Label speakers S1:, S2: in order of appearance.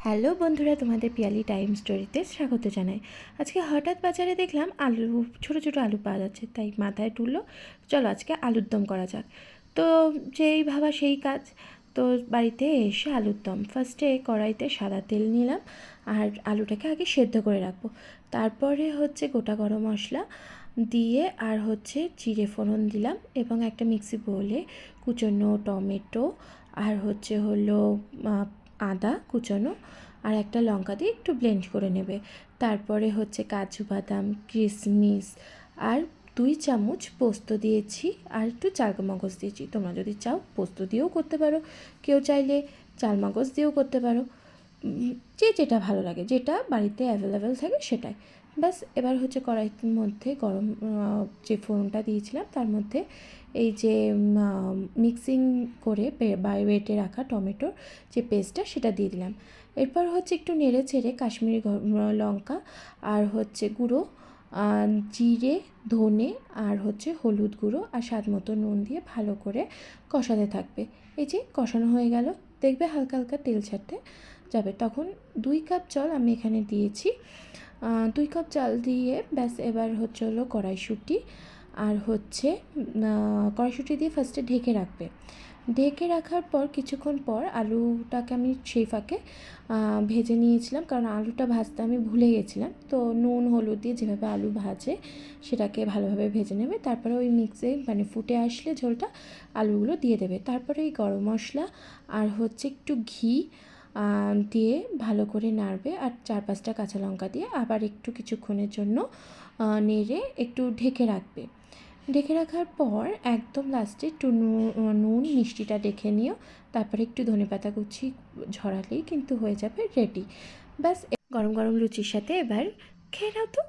S1: Hello বন্ধুরা, তোমাদের Piyali time স্টোরিতে স্বাগত জানাই। আজকে হঠাৎ বাজারে দেখলাম আলু, ছোটো ছোটো আলু পাওয়া যাচ্ছে, তাই মাথায় তুললো। চলো আজকে আলুর দম করা যাক। তো যেই ভাবা সেই কাজ। তো বাড়িতে এসে আলুর দম। ফার্স্টে কড়াইতে সাদা তেল নিলাম আর আলুটাকে আগে সেদ্ধ করে রাখব। তারপরে হচ্ছে গোটা গরম মশলা দিয়ে আর হচ্ছে জিরে ফোড়ন দিলাম এবং একটা মিক্সি বোলে কুচনো টমেটো আর হচ্ছে হলো আদা কুচানো আর একটা লঙ্কা দিয়ে একটু ব্লেন্ড করে নেবে। তারপরে হচ্ছে কাজু বাদাম কিশমিশ আর দুই চামচ পোস্ত দিয়েছি আর একটু চালমগজ দিয়েছি। তোমরা যদি চাও পোস্ত দিয়েও করতে পারো, কেউ চাইলে চালমগজ দিয়েও করতে পারো। যে যেটা ভালো লাগে, যেটা বাড়িতে অ্যাভেলেবেল থাকে সেটাই। ব্যাস, এবার হচ্ছে কড়াইটির মধ্যে গরম যে ফোড়নটা দিয়েছিলাম তার মধ্যে এই যে মিক্সিং করে বেটে রাখা টমেটোর যে পেস্টটা সেটা দিয়ে দিলাম। এরপর হচ্ছে একটু নেড়ে ছেড়ে কাশ্মীরি লঙ্কা আর হচ্ছে গুঁড়ো জিরে, ধনে আর হচ্ছে হলুদ গুঁড়ো আর স্বাদ মতো নুন দিয়ে ভালো করে কষাতে থাকবে। এই যে কষানো হয়ে গেল, দেখবে হালকা হালকা তেল ছাড়তে। যাবে। তখন দুই কাপ জল আমি এখানে দিয়েছি। দুই কাপ চাল দিয়ে ব্যাস এবার হচ্ছে হলো কড়াইশুঁটি আর হচ্ছে কড়াইশুঁটি দিয়ে ফার্স্টে ঢেকে রাখবে। ঢেকে রাখার পর কিছুক্ষণ পর আলুটাকে আমি সেই ফাঁকে ভেজে নিয়েছিলাম কারণ আলুটা ভাজতে আমি ভুলে গেছিলাম। তো নুন, হলুদ দিয়ে যেভাবে আলু ভাজে সেটাকে ভালোভাবে ভেজে নেবে। তারপরে ওই মিক্সে মানে ফুটে আসলে ঝোলটা আলুগুলো দিয়ে দেবে। তারপরে এই গরম মশলা আর হচ্ছে একটু ঘি দিয়ে ভালো করে নাড়বে আর চার পাঁচটা কাঁচা লঙ্কা দিয়ে আবার একটু কিছুক্ষণের জন্য নেড়ে একটু ঢেকে রাখবে। ঢেকে রাখার পর একদম লাস্টে একটু নুন মিষ্টিটা ডেকে নিও। তারপরে একটু ধনে পাতা কুচি ঝরালেই কিন্তু হয়ে যাবে রেডি ব্যাস গরম গরম লুচির সাথে এবার খেয়ে নাও তো।